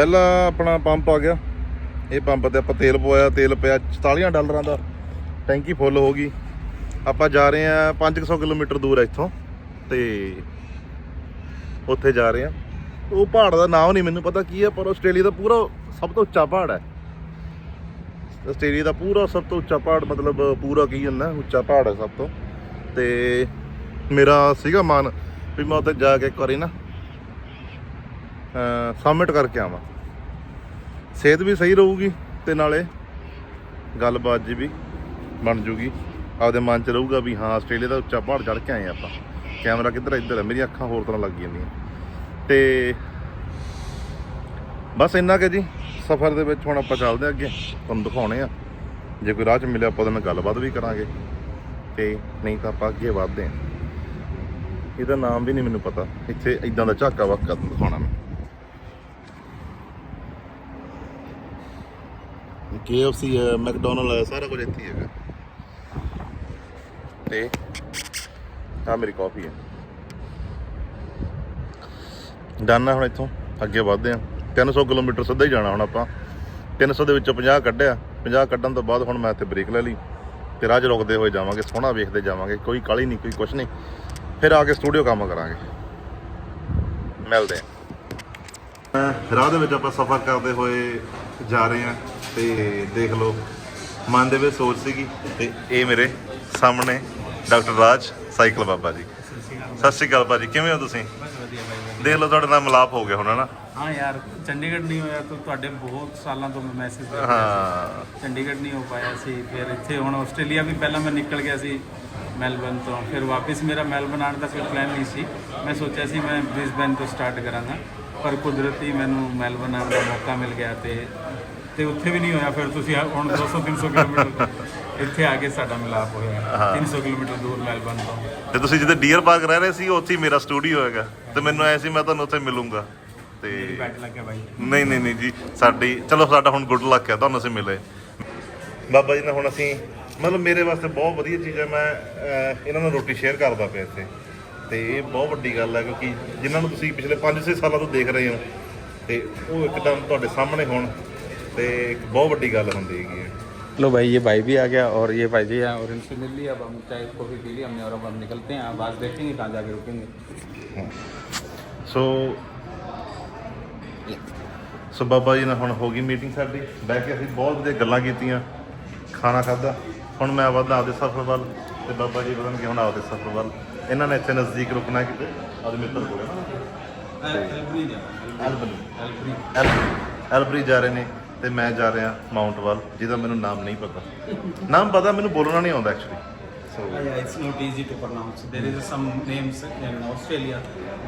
ਪਹਿਲਾ ਆਪਣਾ ਪੰਪ ਆ ਗਿਆ। ਇਹ ਪੰਪ ਤੇ ਆਪਾਂ ਤੇਲ ਪਵਾਇਆ, ਤੇਲ ਪਿਆ 44 ਡਾਲਰਾਂ ਦਾ। ਟੈਂਕੀ ਫੁੱਲ ਹੋ ਗਈ। ਆਪਾਂ ਜਾ ਰਹੇ ਆ 500 ਕਿਲੋਮੀਟਰ ਦੂਰ ਹੈ ਇੱਥੋਂ। ਤੇ ਉੱਥੇ ਜਾ ਰਹੇ ਆ ਉਹ ਪਹਾੜ ਦਾ ਨਾਮ ਨਹੀਂ ਮੈਨੂੰ ਪਤਾ ਕੀ ਹੈ ਪਰ ਆਸਟ੍ਰੇਲੀਆ ਦਾ ਪੂਰਾ ਸਭ ਤੋਂ ਉੱਚਾ ਪਹਾੜ ਹੈ ਆਸਟ੍ਰੇਲੀਆ ਦਾ ਪੂਰਾ ਸਭ ਤੋਂ ਉੱਚਾ ਪਹਾੜ, ਮਤਲਬ ਪੂਰਾ ਕੀ ਹੁੰਦਾ, ਉੱਚਾ ਪਹਾੜ ਹੈ ਸਭ ਤੋਂ। ਤੇ ਮੇਰਾ ਸੀਗਾ ਮਨ ਵੀ ਮੈਂ ਉੱਥੇ ਜਾ ਕੇ ਇੱਕ ਵਾਰੀ ਨਾ ਸਬਮਿਟ ਕਰਕੇ ਆਵਾਂ। ਸਿਹਤ ਵੀ ਸਹੀ ਰਹੂਗੀ ਤੇ ਨਾਲੇ ਗੱਲਬਾਤ ਜੀ ਵੀ ਬਣ ਜੂਗੀ। ਆਪਦੇ ਮਨ 'ਚ ਰਹੂਗਾ ਵੀ ਹਾਂ, ਆਸਟ੍ਰੇਲੀਆ ਦਾ ਉੱਚਾ ਪਹਾੜ ਚੜ੍ਹ ਕੇ ਆਏ ਆਪਾਂ। ਕੈਮਰਾ ਕਿੱਧਰ ਇੱਧਰ ਹੈ ਮੇਰੀਆਂ ਅੱਖਾਂ ਹੋਰ ਤਰ੍ਹਾਂ ਲੱਗ ਜਾਂਦੀਆਂ। ਤੇ ਬਸ ਇੰਨਾ ਕਿ ਜੀ। ਸਫ਼ਰ ਦੇ ਵਿੱਚ ਹੁਣ ਆਪਾਂ ਚੱਲਦੇ ਹਾਂ ਅੱਗੇ। ਤੁਹਾਨੂੰ ਦਿਖਾਉਣੇ ਆ ਜੇ ਕੋਈ ਰਾਹ 'ਚ ਮਿਲਿਆ ਆਪਾਂ ਉਹਦੇ ਨਾਲ ਗੱਲਬਾਤ ਵੀ ਕਰਾਂਗੇ। ਤੇ ਨਹੀਂ ਤਾਂ ਆਪਾਂ ਅੱਗੇ ਵਧਦੇ ਹਾਂ। ਇਹਦਾ ਨਾਮ ਵੀ ਨਹੀਂ ਮੈਨੂੰ ਪਤਾ। ਇੱਥੇ ਇਦਾਂ ਦਾ ਝਾਕਾ ਵਾਕਾ ਦਿਖਾਉਣਾ ਮੈਂ। KFC ਹੈ ਮੈਕਡੋਨਲਡ ਹੈ ਸਾਰਾ ਕੁਝ ਇੱਥੇ ਹੈਗਾ। ਤੇ ਆ ਮੇਰੀ ਕਾਫੀ ਹੈ। ਡਾਨਾ ਹੁਣ ਇੱਥੋਂ, ਅੱਗੇ ਵਧਦੇ ਆ। 300 ਕਿਲੋਮੀਟਰ ਸਿੱਧਾ ਹੀ ਜਾਣਾ ਹੁਣ ਆਪਾਂ। 300 ਦੇ ਵਿੱਚੋਂ 50 ਕੱਢਿਆ। 50 ਕੱਢਣ ਤੋਂ ਬਾਅਦ ਹੁਣ ਮੈਂ ਇੱਥੇ ਬ੍ਰੇਕ ਲੈ ਲਈ। ਤੇ ਰਾਹ 'ਚ ਰੁਕਦੇ ਹੋਏ ਜਾਵਾਂਗੇ, ਸੋਹਣਾ ਵੇਖਦੇ ਜਾਵਾਂਗੇ। ਕੋਈ ਕਾਲੀ ਨਹੀਂ, ਕੋਈ ਕੁਛ ਨਹੀਂ। ਫਿਰ ਆ ਕੇ ਸਟੂਡੀਓ ਕੰਮ ਕਰਾਂਗੇ। ਮਿਲਦੇ ਆ। ਰਾਹ ਦੇ ਵਿੱਚ ਆਪਾਂ ਸਫ਼ਰ ਕਰਦੇ ਹੋਏ ਜਾ ਰਹੇ ਆ। ਤੇ ਦੇਖ ਲਓ ਮਨ ਦੇ ਵਿੱਚ ਸੋਚ ਸੀਗੀ ਤੇ ਇਹ ਮੇਰੇ ਸਾਹਮਣੇ ਡਾਕਟਰ ਰਾਜ ਸਾਈਕਲ ਬਾਬਾ ਜੀ। ਸਤਿ ਸ਼੍ਰੀ ਅਕਾਲ ਭਾਜੀ ਕਿਵੇਂ ਹੋ ਤੁਸੀਂ? ਬਸ ਵਧੀਆ ਬਾਈ ਦੇਖ ਲਓ ਤੁਹਾਡੇ ਨਾਲ ਮਿਲਾਪ ਹੋ ਗਿਆ ਹੁਣ ਹਨਾ ਹਾਂ ਯਾਰ ਚੰਡੀਗੜ੍ਹ ਨਹੀਂ ਹੋਇਆ ਤਾਂ ਤੁਹਾਡੇ ਬਹੁਤ ਸਾਲਾਂ ਤੋਂ ਮੈਂ ਮੈਸੇਜ ਕਰ ਰਿਹਾ ਸੀ। ਚੰਡੀਗੜ੍ਹ ਨਹੀਂ ਹੋ ਪਾਇਆ ਸੀ ਫਿਰ ਇੱਥੇ ਹੁਣ ਆਸਟ੍ਰੇਲੀਆ ਵੀ ਪਹਿਲਾਂ ਮੈਂ ਨਿਕਲ ਗਿਆ ਸੀ ਮੈਲਬਨ ਤੋਂ। ਫਿਰ ਵਾਪਸ ਮੇਰਾ ਮੈਲਬਨ ਆਉਣ ਦਾ ਕੋਈ ਪਲਾਨ ਨਹੀਂ ਸੀ। ਮੈਂ ਸੋਚਿਆ ਸੀ ਮੈਂ ਬ੍ਰਿਸਬਨ ਤੋਂ ਸਟਾਰਟ ਕਰਾਂਗਾ ਪਰ ਕੁਦਰਤੀ ਮੈਨੂੰ ਮੈਲਬਨ ਆਉਣ ਦਾ ਮੌਕਾ ਮਿਲ ਗਿਆ ਤੇ ਤੇ ਉੱਥੇ ਵੀ ਨਹੀਂ ਹੋਇਆ ਫਿਰ ਤੁਸੀਂ ਹੁਣ 200 300 ਕਿਲੋਮੀਟਰ ਇੱਥੇ ਆ ਕੇ ਸਾਡਾ ਮਿਲਾਪ ਹੋਇਆ। 300 ਕਿਲੋਮੀਟਰ ਦੂਰ ਮੈਲਬਨ ਤੋਂ। ਤੇ ਤੁਸੀਂ ਜਿੱਥੇ ਡੀਅਰ ਪਾਰਕ ਰਹਿ ਰਹੇ ਸੀ ਉੱਥੇ ਹੀ ਮੇਰਾ ਸਟੂਡੀਓ ਹੈਗਾ। ਤੇ ਮੈਨੂੰ ਐ ਸੀ ਮੈਂ ਤੁਹਾਨੂੰ ਉੱਥੇ ਮਿਲੂੰਗਾ। ਤੇ ਬੈਠ ਲੱਗਿਆ ਬਾਈ। ਨਹੀਂ ਨਹੀਂ ਨਹੀਂ ਜੀ ਸਾਡੀ ਚਲੋ ਸਾਡਾ ਹੁਣ ਗੁੱਡ ਲੱਕ ਹੈ ਤੁਹਾਨੂੰ ਅਸੀਂ ਮਿਲੇ। ਬਾਬਾ ਜੀ ਨਾਲ ਹੁਣ ਅਸੀਂ ਮਤਲਬ ਮੇਰੇ ਵਾਸਤੇ ਬਹੁਤ ਵਧੀਆ ਚੀਜ਼ ਹੈ ਮੈਂ ਇਹਨਾਂ ਨਾਲ ਰੋਟੀ ਸ਼ੇਅਰ ਕਰਦਾ ਪਿਆ ਇੱਥੇ। ਤੇ ਇਹ ਬਹੁਤ ਵੱਡੀ ਗੱਲ ਹੈ ਕਿਉਂਕਿ ਜਿਨ੍ਹਾਂ ਨੂੰ ਤੁਸੀਂ ਪਿਛਲੇ 5-6 ਸਾਲਾਂ ਤੋਂ ਦੇਖ ਰਹੇ ਹੋ ਤੇ ਉਹ ਇੱਕਦਮ ਤੁਹਾਡੇ ਸਾਹਮਣੇ ਹੋਣ। ਤੇ ਇੱਕ ਬਹੁਤ ਵੱਡੀ ਗੱਲ ਹੁੰਦੀ ਹੈਗੀ ਹੈ लो भाई ये भाई भी आ गया और ये भाई जी हैं और इनसे मिल लिया अब हम चाय कॉफ़ी पी ली हमने और अब हम निकलते हैं अब आज देखेंगे कहाँ जाके रुकेंगे ਸੋ ਸੋ ਬਾਬਾ ਜੀ ਨਾਲ ਹੁਣ ਹੋ ਗਈ ਮੀਟਿੰਗ ਸਾਡੀ ਬਹਿ ਕੇ ਅਸੀਂ ਬਹੁਤ ਵਧੀਆ ਗੱਲਾਂ ਕੀਤੀਆਂ ਖਾਣਾ ਖਾਦਾ ਹੁਣ ਮੈਂ ਵਧਦਾ ਆਪਦੇ ਸਫ਼ਰ ਵੱਲ ਤੇ ਬਾਬਾ ਜੀ ਵਧਣਗੇ ਹੁਣ ਆਪਦੇ ਸਫ਼ਰ ਵੱਲ ਇਹਨਾਂ ਨੇ ਇੱਥੇ ਨਜ਼ਦੀਕ ਰੁਕਣਾ ਕਿਤੇ ਆਪਦੇ ਮਿੱਤਰ ਕੋਲ ਐਲਬਰੀ ਐਲਬਰੀ ਜਾ ਰਹੇ ਨੇ ਤੇ ਮੈਂ ਜਾ ਰਿਹਾ ਮਾਊਂਟ ਵੱਲ ਜਿਹਦਾ ਮੈਨੂੰ ਨਾਮ ਨਹੀਂ ਪਤਾ। ਨਾਮ ਪਤਾ ਮੈਨੂੰ ਬੋਲਣਾ ਨਹੀਂ ਆਉਂਦਾ actually so Yeah, it's not easy to pronounce. There is some names in Australia,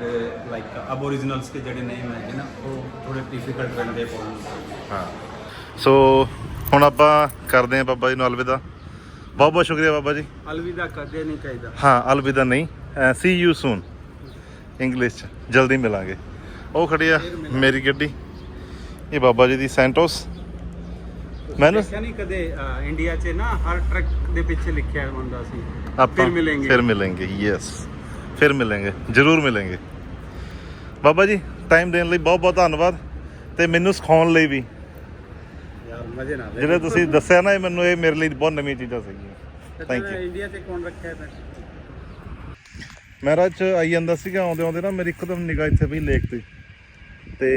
the, like Aboriginals के ਜਿਹੜੇ name ਹੈ ਨਾ ਉਹ ਥੋੜੇ difficult ਰਹਿੰਦੇ ਪੜ੍ਹਨ ਹਾਂ ਸੋ ਹੁਣ ਆਪਾਂ ਕਰਦੇ ਹਾਂ ਬਾਬਾ ਜੀ ਨੂੰ ਅਲਵਿਦਾ ਬਹੁਤ ਬਹੁਤ ਸ਼ੁਕਰੀਆ ਬਾਬਾ ਜੀ ਅਲਵਿਦਾ ਕਦੇ ਨਹੀਂ ਕਹੀਦਾ ਹਾਂ ਅਲਵਿਦਾ ਨਹੀਂ ਸੀ ਯੂ ਸੂਨ ਇੰਗਲਿਸ਼ ਚ। ਜਲਦੀ ਮਿਲਾਂਗੇ ਉਹ ਖੜੀ ਆ ਮੇਰੀ ਗੱਡੀ ਇਹ ਬਾਬਾ ਜੀ ਦੀ ਸੈਂਟੋਸ। ਮੈਨੂੰ ਦੇਖਿਆ ਨਹੀਂ ਕਦੇ ਇੰਡੀਆ 'ਚ ਨਾ ਹਰ ਟਰੱਕ ਦੇ ਪਿੱਛੇ ਲਿਖਿਆ ਹੁੰਦਾ ਸੀ। ਆਪਾਂ ਫਿਰ ਮਿਲਾਂਗੇ। ਫਿਰ ਮਿਲਾਂਗੇ ਯੈਸ ਫਿਰ ਮਿਲਾਂਗੇ ਜ਼ਰੂਰ ਮਿਲਾਂਗੇ। ਬਾਬਾ ਜੀ ਟਾਈਮ ਦੇਣ ਲਈ ਬਹੁਤ ਬਹੁਤ ਧੰਨਵਾਦ ਤੇ ਮੈਨੂੰ ਸਿਖਾਉਣ ਲਈ ਵੀ। ਯਾਰ ਮਜ਼ੇ ਨਾਲ। ਜਿਹੜੇ ਤੁਸੀਂ ਦੱਸਿਆ ਨਾ ਇਹ ਮੈਨੂੰ ਇਹ ਮੇਰੇ ਲਈ ਬਹੁਤ ਨਵੀਂ ਚੀਜ਼ਾਂ ਸੀਗੀਆਂ। ਥੈਂਕ ਯੂ ਇੰਡੀਆ 'ਚ ਕੌਣ ਰੱਖਿਆ ਤਾਂ ਮੈਂ ਰਾਹ ਚ ਆਈ ਜਾਂਦਾ ਸੀਗਾ ਆਉਂਦੇ ਆਉਂਦੇ ਨਾ ਮੇਰੀ ਇੱਕਦਮ ਨਿਗਾਹ ਇੱਥੇ ਪਈ ਲੇਕ ਤੇ। ਤੇ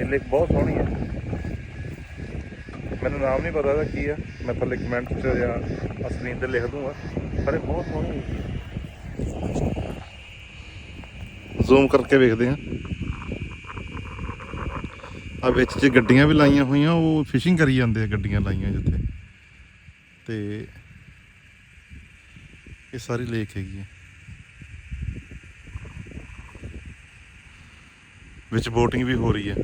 ਇਹ ਲੇਕ ਬਹੁਤ ਸੋਹਣੀ ਹੈ। ਮੈਨੂੰ ਨਾਮ ਨਹੀਂ ਪਤਾ ਇਹਦਾ ਕੀ ਆ। ਮੈਂ ਥੱਲੇ ਕਮੈਂਟ 'ਚ ਜਾਂ ਸਕਰੀਨ ਤੇ ਲਿਖ ਦੂੰਗਾ, ਪਰ ਇਹ ਬਹੁਤ ਸੋਹਣੀ ਹੈ। ਜ਼ੂਮ ਕਰਕੇ ਵੇਖਦੇ ਹਾਂ। ਆ ਵਿੱਚ ਜੇ ਗੱਡੀਆਂ ਵੀ ਲਾਈਆਂ ਹੋਈਆਂ, ਉਹ ਫਿਸ਼ਿੰਗ ਕਰੀ ਜਾਂਦੇ ਆ ਗੱਡੀਆਂ ਲਾਈਆਂ ਜਿੱਥੇ। ਤੇ ਇਹ ਸਾਰੀ ਲੇਕ ਹੈਗੀ ਹੈ ਵਿੱਚ ਬੋਟਿੰਗ ਵੀ ਹੋ ਰਹੀ ਹੈ।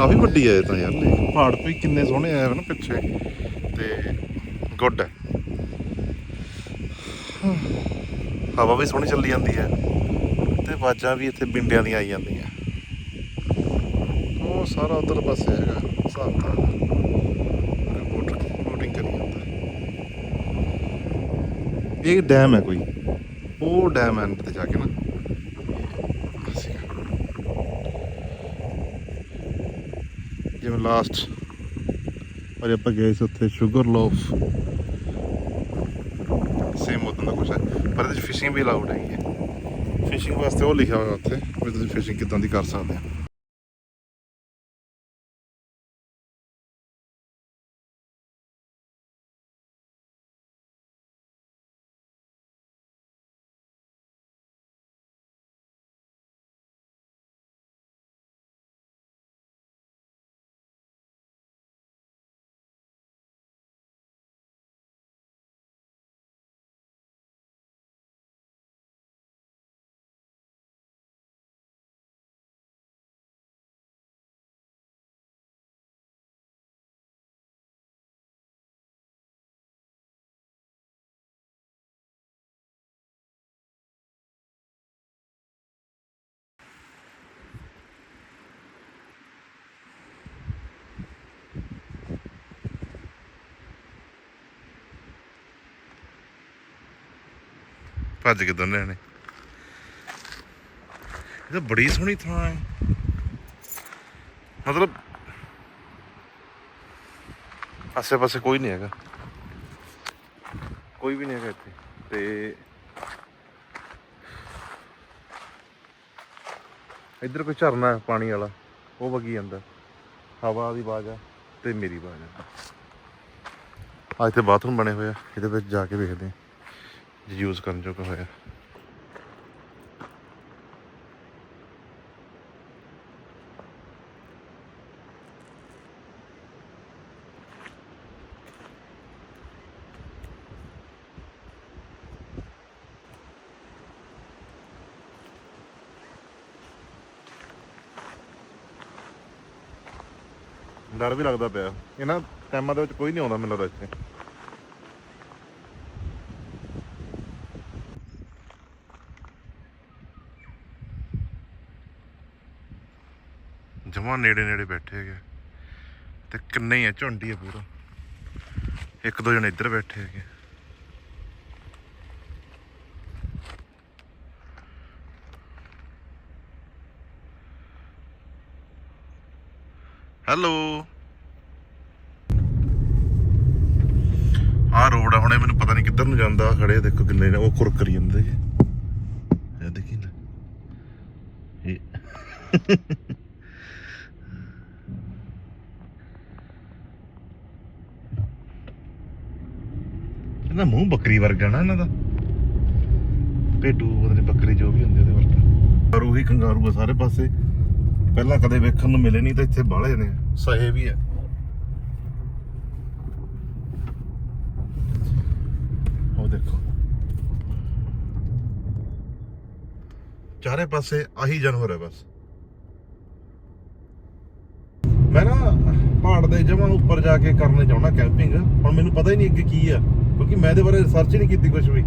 ਕਾਫੀ ਵੱਡੀ ਹੈ ਇਹ ਤਾਂ ਯਾਰ ਲੇਕ ਪਹਾੜ ਵੀ ਕਿੰਨੇ ਸੋਹਣੇ ਆਏ ਨਾ ਪਿੱਛੇ। ਤੇ ਗੁੱਡ ਹੈ। ਹਵਾ ਵੀ ਸੋਹਣੀ ਚੱਲੀ ਜਾਂਦੀ ਹੈ ਤੇ ਆਵਾਜ਼ਾਂ ਵੀ ਇੱਥੇ ਬਿੰਡਿਆਂ ਦੀਆਂ ਆਈ ਜਾਂਦੀਆਂ। ਉਹ ਸਾਰਾ ਉਧਰ ਪਾਸੇ ਹੈਗਾ ਹਿਸਾਬ ਤਾਂ ਬੋਟ ਬੋਟਿੰਗ ਕਰੀ ਜਾਂਦਾ। ਇਹ ਡੈਮ ਹੈ ਕੋਈ? ਉਹ ਡੈਮ ਅੰਦਰ ਤੇ ਜਾ ਕੇ ਨਾ। ਜਿਵੇਂ ਲਾਸਟ ਅਰੇ ਆਪਾਂ ਗਏ ਸੀ ਉੱਥੇ ਸ਼ੂਗਰ ਲੋਫ ਸੇਮ ਉਦੋਂ ਦਾ ਕੁਛ ਹੈ, ਪਰ ਇਹਦੇ ਫਿਸ਼ਿੰਗ ਵੀ ਅਲਾਉਡ ਹੈਗੀ ਹੈ। ਫਿਸ਼ਿੰਗ ਵਾਸਤੇ ਉਹ ਲਿਖਿਆ ਹੋਇਆ ਉੱਥੇ ਵੀ ਤੁਸੀਂ ਫਿਸ਼ਿੰਗ ਕਿਦਾਂ ਦੀ ਕਰ ਸਕਦੇ ਹੋ। ਭੱਜ ਕੇ ਦੋਨੇ ਨੇ ਇਹ ਤਾਂ ਬੜੀ ਸੋਹਣੀ ਥਾਂ ਹੈ। ਮਤਲਬ ਆਸੇ ਪਾਸੇ ਕੋਈ ਨਹੀਂ ਹੈਗਾ। ਕੋਈ ਵੀ ਨਹੀਂ ਹੈਗਾ ਇੱਥੇ। ਤੇ ਇੱਧਰ ਕੋਈ ਝਰਨਾ ਪਾਣੀ ਵਾਲਾ, ਉਹ ਵਗੀ ਜਾਂਦਾ। ਹਵਾ ਦੀ ਆਵਾਜ਼ ਆ ਤੇ ਮੇਰੀ ਆਵਾਜ਼ ਆ ਆ ਇੱਥੇ ਬਾਥਰੂਮ ਬਣੇ ਹੋਏ ਆ, ਇਹਦੇ ਵਿੱਚ ਜਾ ਕੇ ਵੇਖਦੇ ਆ ਯੂਜ਼ ਕਰਨ ਜੋਗਾ ਹੋਇਆ। ਡਰ ਵੀ ਲੱਗਦਾ ਪਿਆ। ਇਹਨਾਂ ਟਾਈਮਾਂ ਦੇ ਵਿੱਚ ਕੋਈ ਨਹੀਂ ਆਉਂਦਾ ਮੈਨੂੰ ਲੱਗਦਾ ਇੱਥੇ। ਜਮਾ ਨੇੜੇ ਨੇੜੇ ਬੈਠੇ ਹੈਗੇ ਤੇ ਕਿੰਨੇ ਆ, ਝੁੰਡੀ ਆ ਪੂਰਾ। ਇੱਕ ਦੋ ਜਣੇ ਇੱਧਰ ਬੈਠੇ ਹੈਗੇ ਹੈਲੋ। ਆ ਰੋਡ ਆ, ਹੁਣੇ ਮੈਨੂੰ ਪਤਾ ਨਹੀਂ ਕਿੱਧਰ ਨੂੰ ਜਾਂਦਾ ਖੜੇ ਦੇਖੋ ਕਿੰਨੇ ਨੇ, ਉਹ ਖੁਰ ਕਰੀ ਜਾਂਦੇ ਇਹ ਦੇਖੀ ਨਾ ਇਹ। ਇਹਦਾ ਮੂੰਹ ਬੱਕਰੀ ਵਰਗਾ ਨਾ ਇਹਨਾਂ ਦਾ। ਭੇਡੂ ਪਤਾ ਨੀ ਬੱਕਰੀ ਜੋ ਵੀ ਹੁੰਦੀ ਉਹਦੇ ਵਰਗਾ। ਪਰ ਉਹੀ ਕੰਗਾਰੂ ਆ ਸਾਰੇ ਪਾਸੇ। ਪਹਿਲਾਂ ਕਦੇ ਵੇਖਣ ਨੂੰ ਮਿਲੇ ਨਹੀਂ ਤਾਂ ਇੱਥੇ ਬਾਹਲੇ ਨੇ, ਸਹੇ ਵੀ ਆ। ਉਹ ਦੇਖੋ। ਚਾਰੇ ਪਾਸੇ ਆਹੀ ਜਾਨਵਰ ਹੈ ਬਸ। ਮੈਂ ਨਾ ਪਹਾੜ ਦੇ ਜਮਾਂ ਉੱਪਰ ਜਾ ਕੇ ਕਰਨੇ ਚਾਹੁੰਦਾ ਕੈਂਪਿੰਗ। ਹੁਣ ਮੈਨੂੰ ਪਤਾ ਹੀ ਨਹੀਂ ਅੱਗੇ ਕੀ ਆ। ਕਿਉਂਕਿ ਮੈਂ ਇਹਦੇ ਬਾਰੇ ਰਿਸਰਚ ਹੀ ਨਹੀਂ ਕੀਤੀ ਕੁਝ ਵੀ।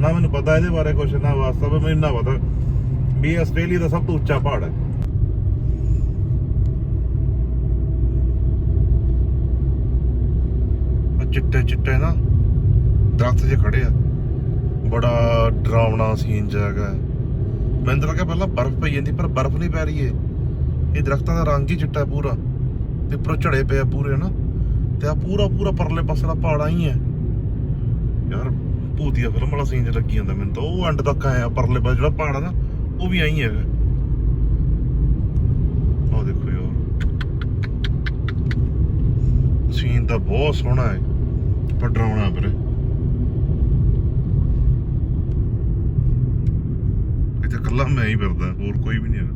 ਨਾ ਮੈਨੂੰ ਪਤਾ ਇਹਦੇ ਬਾਰੇ ਕੁਝ ਨਾ ਵਾਸਤਾ ਵੀ ਮੈਨੂੰ ਨਾ ਪਤਾ ਵੀ ਆਸਟ੍ਰੇਲੀਆ ਦਾ ਸਭ ਤੋਂ ਉੱਚਾ ਪਹਾੜ ਹੈ। ਚਿੱਟੇ ਚਿੱਟੇ ਨਾ ਦਰਖਤ ਜੇ ਖੜੇ ਆ। ਬੜਾ ਡਰਾਵਣਾ ਸੀਨ ਜਿਹਾ ਮੈਨੂੰ ਤਾਂ ਲੱਗਿਆ ਪਹਿਲਾਂ ਬਰਫ਼ ਪਈ ਜਾਂਦੀ, ਪਰ ਬਰਫ਼ ਨਹੀਂ ਪੈ ਰਹੀ ਏ ਇਹ ਦਰਖਤਾਂ ਦਾ ਰੰਗ ਹੀ ਚਿੱਟਾ ਪੂਰਾ। ਤੇ ਉੱਪਰੋਂ ਝੜੇ ਪਏ ਪੂਰੇ ਨਾ ਤੇ ਆ ਪੂਰਾ ਪੂਰਾ ਪਰਲੇ ਪਾਸੇ ਦਾ ਪਹਾੜ ਆਈ ਹੈ। ਯਾਰ, ਭੂਤੀਆ ਫਿਲਮ ਵਾਲਾ ਸੀਨ ਜਿਹਾ ਲੱਗੀ ਜਾਂਦਾ ਮੈਨੂੰ ਤਾਂ। ਉਹ ਐਂਡ ਤੱਕ ਆਇਆ, ਪਰਲੇ ਪਾਸੇ ਜਿਹੜਾ ਪਹਾੜ ਆ ਨਾ, ਉਹ ਵੀ ਆਈ ਹੈਗਾ। ਉਹ ਦੇਖੋ ਯਾਰ। ਸੀਨ ਤਾਂ ਬਹੁਤ ਸੋਹਣਾ ਹੈ। ਪਰ ਡਰਾਉਣਾ ਵੀਰੇ। ਇੱਥੇ ਇਕੱਲਾ ਮੈਂ ਹੀ ਫਿਰਦਾ, ਹੋਰ ਕੋਈ ਵੀ ਨਹੀਂ ਹੈਗਾ।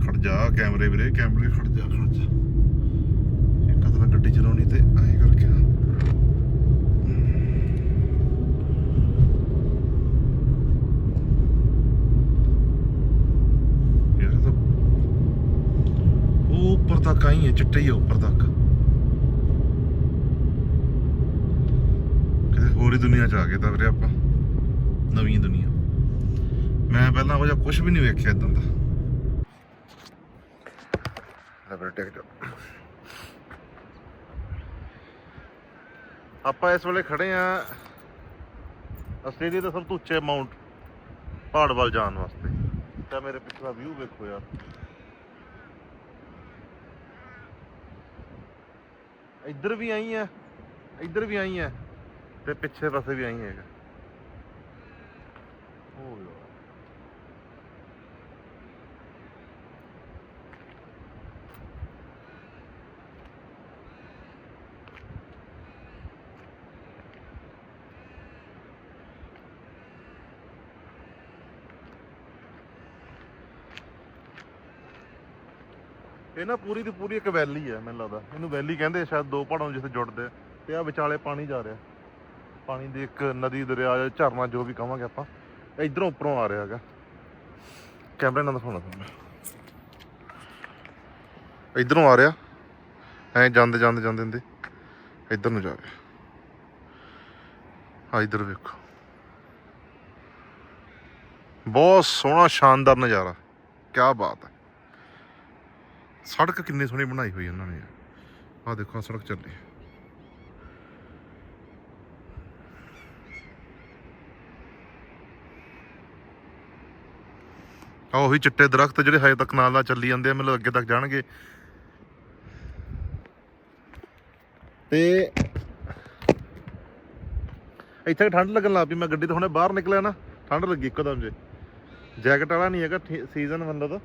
ਖੜ ਜਾ ਕੈਮਰੇ ਵੀਰੇ, ਕੈਮਰੇ ਖੜ ਜਾ ਖੜ ਜਾ। ਇੱਕ ਅਦਲਾ ਗੱਡੀ ਚਲਾਉਣੀ ਤੇ ਐਂ ਕਰਕੇ ਨਾ ਯਾਰ ਇਹ ਤਾਂ ਉਹ ਉੱਪਰ ਤੱਕ ਆਈ ਹੈ, ਚਿੱਟੇ ਹੀ ਉੱਪਰ ਤੱਕ। ਕਿਤੇ ਹੋਰ ਹੀ ਦੁਨੀਆ ਚ ਆ ਗਏ ਤਾਂ ਵੀਰੇ ਆਪਾਂ। ਨਵੀਂ ਦੁਨੀਆ। ਮੈਂ ਪਹਿਲਾਂ ਉਹ ਜਿਹਾ ਕੁਝ ਵੀ ਨਹੀਂ ਵੇਖਿਆ ਇਦਾਂ ਦਾ। ਲੈ ਟਿਕਟ ਆਪਾਂ ਇਸ ਵੇਲੇ ਖੜੇ ਆ ਆਸਟ੍ਰੇਲੀਆ ਦਾ ਸਭ ਤੋਂ ਉੱਚੇ ਮਾਊਂਟ ਪਹਾੜ ਵੱਲ ਜਾਣ ਵਾਸਤੇ। ਤਾਂ ਮੇਰੇ ਪਿਛਲਾ ਵਿਊ ਵੇਖੋ ਯਾਰ। ਇੱਧਰ ਵੀ ਆਈ ਹੈ ਇੱਧਰ ਵੀ ਆਈ ਆ ਤੇ ਪਿੱਛੇ ਪਾਸੇ ਵੀ ਆਈ ਹੈਗਾ। ਹੋ ਯਾਰ। ਇਹ ਨਾ ਪੂਰੀ ਦੀ ਪੂਰੀ ਇੱਕ ਵੈਲੀ ਹੈ ਮੈਨੂੰ ਲੱਗਦਾ। ਇਹਨੂੰ ਵੈਲੀ ਕਹਿੰਦੇ ਆ, ਸ਼ਾਇਦ ਦੋ ਪਹਾੜਾਂ ਨੂੰ ਜਿੱਥੇ ਜੁੜਦੇ ਆ। ਤੇ ਆ ਵਿਚਾਲੇ ਪਾਣੀ ਜਾ ਰਿਹਾ। ਪਾਣੀ ਦੀ ਇੱਕ ਨਦੀ, ਦਰਿਆ ਜਾਂ ਝਰਨਾ, ਜੋ ਵੀ ਕਹਾਂਗੇ ਆਪਾਂ ਇਧਰੋਂ ਉੱਪਰੋਂ ਆ ਰਿਹਾ ਹੈਗਾ। ਕੈਮਰੇ ਨਾਲ ਦਿਖਾਉਣਾ ਤੁਹਾਨੂੰ ਇਧਰੋਂ ਆ ਰਿਹਾ। ਐ ਜਾਂਦੇ ਜਾਂਦੇ ਜਾਂਦੇ ਹੁੰਦੇ ਇਧਰ ਨੂੰ ਜਾ ਰਿਹਾ। ਆ ਇਧਰ ਵੇਖੋ। ਬਹੁਤ ਸੋਹਣਾ, ਸ਼ਾਨਦਾਰ ਨਜ਼ਾਰਾ। ਕੀ ਬਾਤ ਹੈ। ਸੜਕ ਕਿੰਨੀ ਸੋਹਣੀ ਬਣਾਈ ਹੋਈ ਉਹਨਾਂ ਨੇ। ਆ ਦੇਖੋ ਸੜਕ ਚੱਲੀ। ਆ ਉਹੀ ਚਿੱਟੇ ਦਰਖਤ ਜਿਹੜੇ ਹਜੇ ਤੱਕ ਨਾਲ ਨਾਲ ਚੱਲੀ ਜਾਂਦੇ ਆ, ਮੈਨੂੰ ਅੱਗੇ ਤੱਕ ਜਾਣਗੇ। ਤੇ ਇੱਥੇ ਠੰਡ ਲੱਗਣ ਲੱਗ ਪਈ, ਮੈਂ ਗੱਡੀ ਤੋਂ ਹੁਣੇ ਬਾਹਰ ਨਿਕਲਿਆ ਨਾ, ਠੰਡ ਲੱਗੀ ਇੱਕਦਮ ਜੇ। ਜੈਕਟ ਵਾਲਾ ਨਹੀਂ ਹੈਗਾ ਸੀਜ਼ਨ ਮਤਲਬ।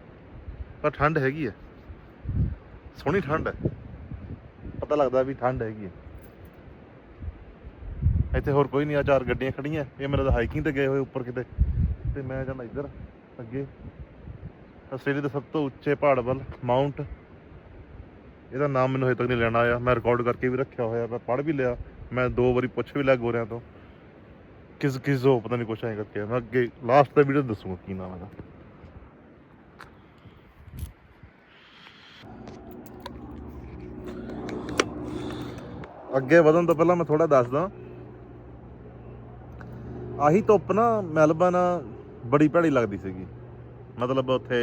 ਪਰ ਠੰਡ ਹੈਗੀ ਆ। ਸੋਹਣੀ ਠੰਡ ਹੈ। ਪਤਾ ਲੱਗਦਾ ਵੀ ਠੰਡ ਹੈਗੀ ਹੈ। ਇੱਥੇ ਹੋਰ ਕੋਈ ਨਹੀਂ ਆ ਚਾਰ ਗੱਡੀਆਂ ਖੜੀਆਂ ਇਹ ਮੇਰੇ ਤਾਂ ਹਾਈਕਿੰਗ ਤੇ ਗਏ ਹੋਏ ਉੱਪਰ ਕਿਤੇ। ਤੇ ਮੈਂ ਜਾਂਦਾ ਇੱਧਰ, ਅੱਗੇ। ਆਸਟ੍ਰੇਲੀਆ ਦੇ ਸਭ ਤੋਂ ਉੱਚੇ ਪਹਾੜ ਵੱਲ ਮਾਊਂਟ ਇਹਦਾ ਨਾਮ ਮੈਨੂੰ ਹਜੇ ਤੱਕ ਨਹੀਂ ਲੈਣਾ ਆਇਆ। ਮੈਂ ਰਿਕਾਰਡ ਕਰਕੇ ਵੀ ਰੱਖਿਆ ਹੋਇਆ, ਮੈਂ ਪੜ੍ਹ ਵੀ ਲਿਆ। ਮੈਂ ਦੋ ਵਾਰੀ ਪੁੱਛ ਵੀ ਲਿਆ ਗੋਰਿਆਂ ਤੋਂ। ਕਿਸ ਕਿਸ ਹੋ ਪਤਾ ਨਹੀਂ ਕੁਛ ਐਂ ਕਰਕੇ। ਮੈਂ ਅੱਗੇ ਲਾਸਟ ਦਾ ਵੀਡੀਓ ਦੱਸੂਗਾ ਕੀ ਨਾਮ ਹੈਗਾ। ਅੱਗੇ ਵਧਣ ਤੋਂ ਪਹਿਲਾਂ ਮੈਂ ਥੋੜਾ ਦੱਸਦਾ। ਆਹੀ ਧੁੱਪ ਨਾ ਮੈਲਬਨ ਬੜੀ ਭੈੜੀ ਲੱਗਦੀ ਸੀਗੀ। ਮਤਲਬ ਉੱਥੇ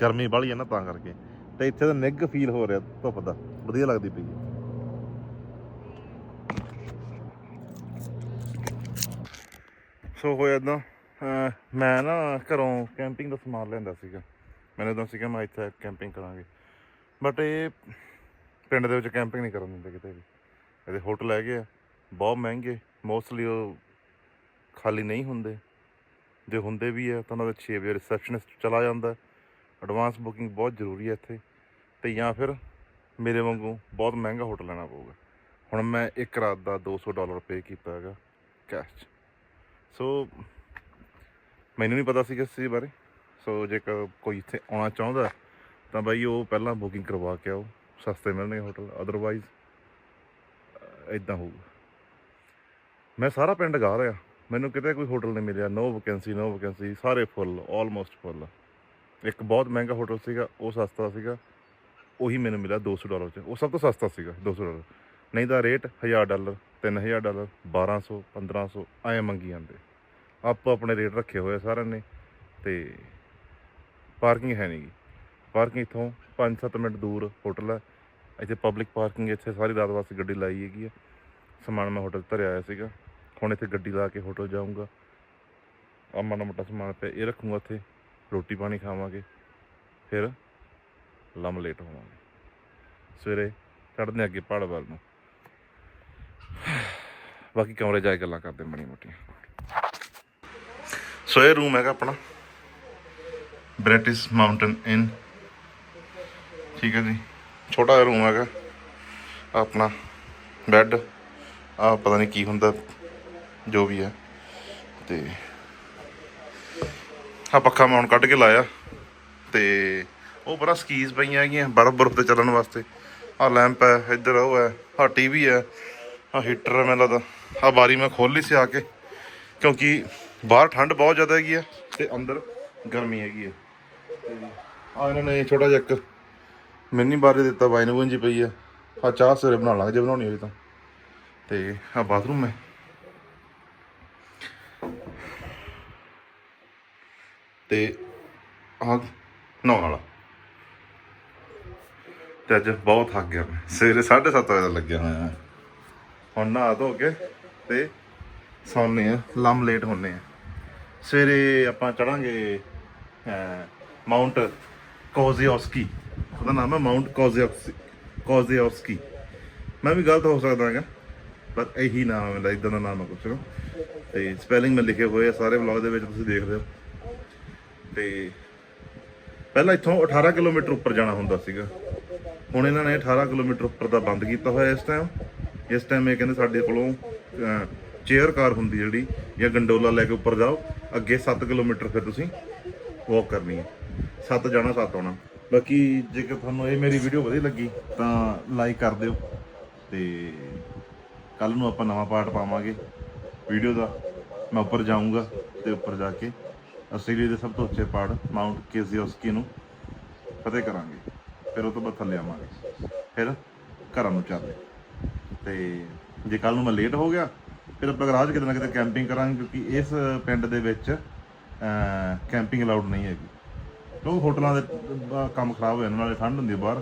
ਗਰਮੀ ਬਾਹਲੀ ਹੈ ਨਾ ਤਾਂ ਕਰਕੇ। ਤੇ ਇੱਥੇ ਤਾਂ ਨਿੱਘ ਫੀਲ ਹੋ ਰਿਹਾ ਧੁੱਪ ਦਾ। ਵਧੀਆ ਲੱਗਦੀ ਪਈ ਹੈ ਸੋ ਹੋਇਆ ਇਦਾਂ ਮੈਂ ਨਾ ਘਰੋਂ ਕੈਂਪਿੰਗ ਦਾ ਸਮਾਨ ਲੈਂਦਾ ਸੀਗਾ। ਮੈਨੂੰ ਤਾਂ ਸੀਗਾ ਮੈਂ ਇੱਥੇ ਕੈਂਪਿੰਗ ਕਰਾਂਗੇ। ਬਟ ਇਹ ਪਿੰਡ ਦੇ ਵਿੱਚ ਕੈਂਪਿੰਗ ਨਹੀਂ ਕਰਨ ਦਿੰਦੇ ਕਿਤੇ ਵੀ। ਇਹਦੇ ਹੋਟਲ ਹੈਗੇ ਆ, ਬਹੁਤ ਮਹਿੰਗੇ। ਮੋਸਟਲੀ ਉਹ ਖਾਲੀ ਨਹੀਂ ਹੁੰਦੇ। ਜੇ ਹੁੰਦੇ ਵੀ ਆ, ਤਾਂ ਉਹਨਾਂ ਦਾ 6 ਵਜੇ ਰਿਸੈਪਸ਼ਨਿਸਟ ਚਲਾ ਜਾਂਦਾ। ਐਡਵਾਂਸ ਬੁਕਿੰਗ ਬਹੁਤ ਜ਼ਰੂਰੀ ਹੈ ਇੱਥੇ। ਤੇ ਜਾਂ ਫਿਰ ਮੇਰੇ ਵਾਂਗੂ ਬਹੁਤ ਮਹਿੰਗਾ ਹੋਟਲ ਲੈਣਾ ਪਊਗਾ। ਹੁਣ ਮੈਂ ਇੱਕ ਰਾਤ ਦਾ 200 ਡਾਲਰ ਪੇ ਕੀਤਾ ਹੈਗਾ ਕੈਸ਼ ਸੋ ਮੈਨੂੰ ਨਹੀਂ ਪਤਾ ਸੀ ਇਸ ਚੀਜ਼ ਬਾਰੇ। ਸੋ ਜੇਕਰ ਕੋਈ ਇੱਥੇ ਆਉਣਾ ਚਾਹੁੰਦਾ, ਤਾਂ ਬਾਈ ਉਹ ਪਹਿਲਾਂ ਬੁਕਿੰਗ ਕਰਵਾ ਕੇ ਆਓ। ਸਸਤੇ ਮਿਲਣਗੇ ਹੋਟਲ ਅਦਰਵਾਈਜ਼ ਇਦਾਂ ਹੋਊਗਾ। ਮੈਂ ਸਾਰਾ ਪਿੰਡ ਗਾ ਰਿਹਾ, ਮੈਨੂੰ ਕਿਤੇ ਕੋਈ ਹੋਟਲ ਨਹੀਂ ਮਿਲਿਆ ਨੋ ਵੈਕੈਂਸੀ ਨੋ ਵੈਕੈਂਸੀ ਸਾਰੇ ਫੁੱਲ ਆਲਮੋਸਟ ਫੁੱਲ ਇੱਕ ਬਹੁਤ ਮਹਿੰਗਾ ਹੋਟਲ ਸੀਗਾ, ਉਹ ਸਸਤਾ ਸੀਗਾ, ਉਹੀ ਮੈਨੂੰ ਮਿਲਿਆ 200 ਡਾਲਰ 'ਚ। ਉਹ ਸਭ ਤੋਂ ਸਸਤਾ ਸੀਗਾ 200 ਡਾਲਰ। ਨਹੀਂ ਤਾਂ ਰੇਟ 1000 ਡਾਲਰ 3000 ਡਾਲਰ 1200 1500 ਐਂ ਮੰਗੀ ਜਾਂਦੇ। ਆਪੋ ਆਪਣੇ ਰੇਟ ਰੱਖੇ ਹੋਏ ਆ ਸਾਰਿਆਂ ਨੇ, ਤੇ ਪਾਰਕਿੰਗ ਹੈ ਨਹੀਂਗੀ ਪਾਰਕਿੰਗ ਇਥੋਂ 5-7 ਮਿੰਟ ਦੂਰ ਹੋਟਲ ਹੈ ਇੱਥੇ ਪਬਲਿਕ ਪਾਰਕਿੰਗ ਇੱਥੇ ਸਾਰੀ ਰਾਤ ਵਾਸਤੇ ਗੱਡੀ ਲਾਈ ਹੈਗੀ ਆ। ਸਮਾਨ ਮੈਂ ਹੋਟਲ ਧਰਿਆ ਆਇਆ ਸੀਗਾ। ਹੁਣ ਇੱਥੇ ਗੱਡੀ ਲਾ ਕੇ ਹੋਟਲ ਜਾਊਂਗਾ। ਆ ਮਾੜਾ ਮੋਟਾ ਸਮਾਨ ਪਿਆ, ਇਹ ਰੱਖੂੰਗਾ ਇੱਥੇ ਰੋਟੀ ਪਾਣੀ ਖਾਵਾਂਗੇ। ਫਿਰ ਲੰਮ ਲੇਟ ਹੋਵਾਂਗੇ। ਸਵੇਰੇ ਚੜ੍ਹਦੇ ਅੱਗੇ ਪਹਾੜ ਵੱਲ ਨੂੰ। ਬਾਕੀ ਕਮਰੇ ਜਾ ਕੇ ਗੱਲਾਂ ਕਰਦੇ ਬਣੀ ਮੋਟੀਆਂ। ਸੋ ਇਹ ਰੂਮ ਹੈਗਾ ਆਪਣਾ। ਬ੍ਰਿਟਿਸ਼ ਮਾਊਂਟਨ ਇਨ ਠੀਕ ਹੈ ਜੀ। ਛੋਟਾ ਜਿਹਾ ਰੂਮ ਹੈਗਾ। ਆਪਣਾ ਬੈੱਡ ਆ ਪਤਾ ਨਹੀਂ ਕੀ ਹੁੰਦਾ, ਜੋ ਵੀ ਹੈ। ਤੇ ਆ ਪੱਖਾ ਮੈਂ ਹੁਣ ਕੱਢ ਕੇ ਲਾਇਆ। ਤੇ ਉਹ ਬੜਾ ਸਕੀਜ਼ ਪਈਆਂ ਹੈਗੀਆਂ, ਬਰਫ਼ ਬਰਫ਼ ਤੇ ਚੱਲਣ ਵਾਸਤੇ। ਆ ਲੈਂਪ ਹੈ, ਇੱਧਰ ਉਹ ਹੈ ਆ ਟੀਵੀ ਹੈ ਆ ਹੀਟਰ ਹੈ ਮੈਨੂੰ ਲੱਗਦਾ। ਆ ਬਾਰੀ ਮੈਂ ਖੋਲ ਲਈ ਸੀ ਆ ਕੇ, ਕਿਉਂਕਿ ਬਾਹਰ ਠੰਡ ਬਹੁਤ ਜ਼ਿਆਦਾ ਹੈਗੀ ਹੈ ਤੇ ਅੰਦਰ ਗਰਮੀ ਹੈਗੀ ਹੈ। ਆ ਇਹਨਾਂ ਨੇ ਛੋਟਾ ਜਿਹਾ ਇੱਕ ਮਿੰਨੀ ਬਾਰੇ ਦਿੱਤਾ ਵਾਈਨ ਵੂਨ ਜੀ ਪਈ ਆ। ਆ ਚਾਹ ਸਵੇਰੇ ਬਣਾ ਲਾਂਗੇ, ਜੇ ਬਣਾਉਣੀ ਹੋਈ ਤਾਂ। ਤੇ ਆ ਬਾਥਰੂਮ ਹੈ। ਤੇ ਆ ਨਹਾਉਣ ਵਾਲਾ। ਤੇ ਅੱਜ ਬਹੁਤ ਥੱਕ ਗਿਆ ਮੈਂ। ਸਵੇਰੇ 7:30 ਵਜੇ ਦਾ ਲੱਗਿਆ ਹੋਇਆ ਮੈਂ। ਹੁਣ ਨਹਾ ਧੋ ਕੇ ਤੇ ਸੌਂਨੇ ਆ ਲੰਮ ਲੇਟ ਹੁੰਨੇ ਆ ਸਵੇਰੇ ਆਪਾਂ ਚੜਾਂਗੇ ਮਾਊਂਟ ਕੋਜ਼ੀਓਸਕੀ ਉਹਦਾ ਨਾਮ ਹੈ ਮਾਉਂਟ ਕੋਜ਼ੇਓਸਕੀ ਕੋਜ਼ੇਓਸਕੀ ਮੈਂ ਵੀ ਗਲਤ ਹੋ ਸਕਦਾ ਹੈਗਾ, ਪਰ ਇਹੀ ਨਾਮ ਹੈ ਮੇਰਾ, ਇਦਾਂ ਦਾ ਨਾਮ ਹੈ ਕੁਛ ਨਾ ਤੇ ਸਪੈਲਿੰਗ ਮੈਂ ਲਿਖੇ ਹੋਏ ਆ, ਸਾਰੇ ਵਲੌਗ ਦੇ ਵਿੱਚ ਤੁਸੀਂ ਦੇਖਦੇ ਹੋ। ਤੇ ਪਹਿਲਾਂ ਇੱਥੋਂ 18 ਕਿਲੋਮੀਟਰ ਉੱਪਰ ਜਾਣਾ ਹੁੰਦਾ ਸੀਗਾ। ਹੁਣ ਇਹਨਾਂ ਨੇ 18 ਕਿਲੋਮੀਟਰ ਉੱਪਰ ਦਾ ਬੰਦ ਕੀਤਾ ਹੋਇਆ ਇਸ ਟਾਈਮ ਇਸ ਟਾਈਮ ਇਹ ਕਹਿੰਦੇ ਸਾਡੇ ਕੋਲੋਂ ਚੇਅਰ ਕਾਰ ਹੁੰਦੀ ਜਿਹੜੀ, ਜਾਂ ਗੰਡੋਲਾ ਲੈ ਕੇ ਉੱਪਰ ਜਾਓ। ਅੱਗੇ 7 ਕਿਲੋਮੀਟਰ ਫਿਰ ਤੁਸੀਂ ਵਾਕ ਕਰਨੀ ਹੈ। 7 ਜਾਣਾ 7 ਆਉਣਾ। ਬਾਕੀ ਜੇਕਰ ਤੁਹਾਨੂੰ ਇਹ ਮੇਰੀ ਵੀਡੀਓ ਵਧੀਆ ਲੱਗੀ, ਤਾਂ ਲਾਈਕ ਕਰ ਦਿਓ ਤੇ ਕੱਲ ਨੂੰ ਆਪਾਂ ਨਵਾਂ ਪਾਰਟ ਪਾਵਾਂਗੇ ਵੀਡੀਓ ਦਾ। ਮੈਂ ਉੱਪਰ ਜਾਊਂਗਾ ਤੇ ਉੱਪਰ ਜਾ ਕੇ ਆਸਟ੍ਰੇਲੀਆ ਦੇ ਸਭ ਤੋਂ ਉੱਚੇ ਪਹਾੜ ਮਾਊਂਟ ਕੇਜ਼ੀਓਸਕੀ ਨੂੰ ਫਤਿਹ ਕਰਾਂਗੇ। ਫਿਰ ਉਹ ਤੋਂ ਬਾਅਦ ਥੱਲੇ ਆਵਾਂਗੇ। ਫਿਰ ਘਰਾਂ ਨੂੰ ਚੱਲਦੇ। ਤੇ ਜੇ ਕੱਲ ਨੂੰ ਮੈਂ ਲੇਟ ਹੋ ਗਿਆ, ਫਿਰ ਆਪਾਂ ਗਰਾਜ ਕਿਤੇ ਨਾ ਕਿਤੇ ਕੈਂਪਿੰਗ ਕਰਾਂਗੇ, ਕਿਉਂਕਿ ਇਸ ਪਿੰਡ ਦੇ ਵਿੱਚ ਕੈਂਪਿੰਗ ਅਲਾਉਡ ਨਹੀਂ ਹੈਗੀ। ਕਿਉਂਕਿ ਹੋਟਲਾਂ ਦੇ ਅਹ, ਕੰਮ ਖਰਾਬ ਹੋ ਜਾਂਦਾ ਨਾਲੇ ਠੰਡ ਹੁੰਦੀ ਹੈ ਬਾਹਰ।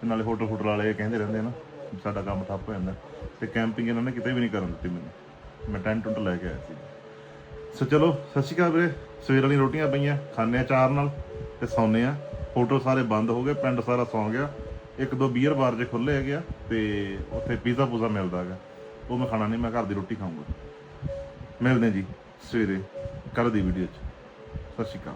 ਤੇ ਨਾਲੇ ਹੋਟਲ ਹੋਟਲ ਵਾਲੇ ਇਹ ਕਹਿੰਦੇ ਰਹਿੰਦੇ ਆ ਨਾ ਵੀ ਸਾਡਾ ਕੰਮ ਠੱਪ ਹੋ ਜਾਂਦਾ। ਤੇ ਕੈਂਪਿੰਗ ਇਹਨਾਂ ਨੇ ਕਿਤੇ ਵੀ ਨਹੀਂ ਕਰਨ ਦਿੱਤੀ ਮੈਨੂੰ। ਮੈਂ ਟੈਂਟ ਟੁੰਟ ਲੈ ਕੇ ਆਇਆ ਸੀ। ਸੋ ਚਲੋ ਸਤਿ ਸ਼੍ਰੀ ਅਕਾਲ ਵੀਰੇ। ਸਵੇਰ ਵਾਲੀਆਂ ਰੋਟੀਆਂ ਪਈਆਂ ਖਾਂਦੇ ਆ ਚਾਰ ਨਾਲ ਤੇ ਸੌਂਦੇ ਆ। ਹੋਟਲ ਸਾਰੇ ਬੰਦ ਹੋ ਗਏ ਪਿੰਡ ਸਾਰਾ ਸੌਂ ਗਿਆ। ਇੱਕ ਦੋ ਬੀਅਰ ਬਾਰ ਜੇ ਖੁੱਲੇ ਹੈਗੇ ਆ ਤੇ ਉੱਥੇ ਪੀਜ਼ਾ ਪੂਜ਼ਾ ਮਿਲਦਾ ਹੈਗਾ। ਉਹ ਮੈਂ ਖਾਣਾ ਨਹੀਂ ਮੈਂ ਘਰ ਦੀ ਰੋਟੀ ਖਾਊਂਗਾ। ਮਿਲਦੇ ਜੀ ਸਵੇਰੇ ਕੱਲ ਦੀ ਵੀਡੀਓ 'ਚ। ਸਤਿ ਸ਼੍ਰੀ ਅਕਾਲ।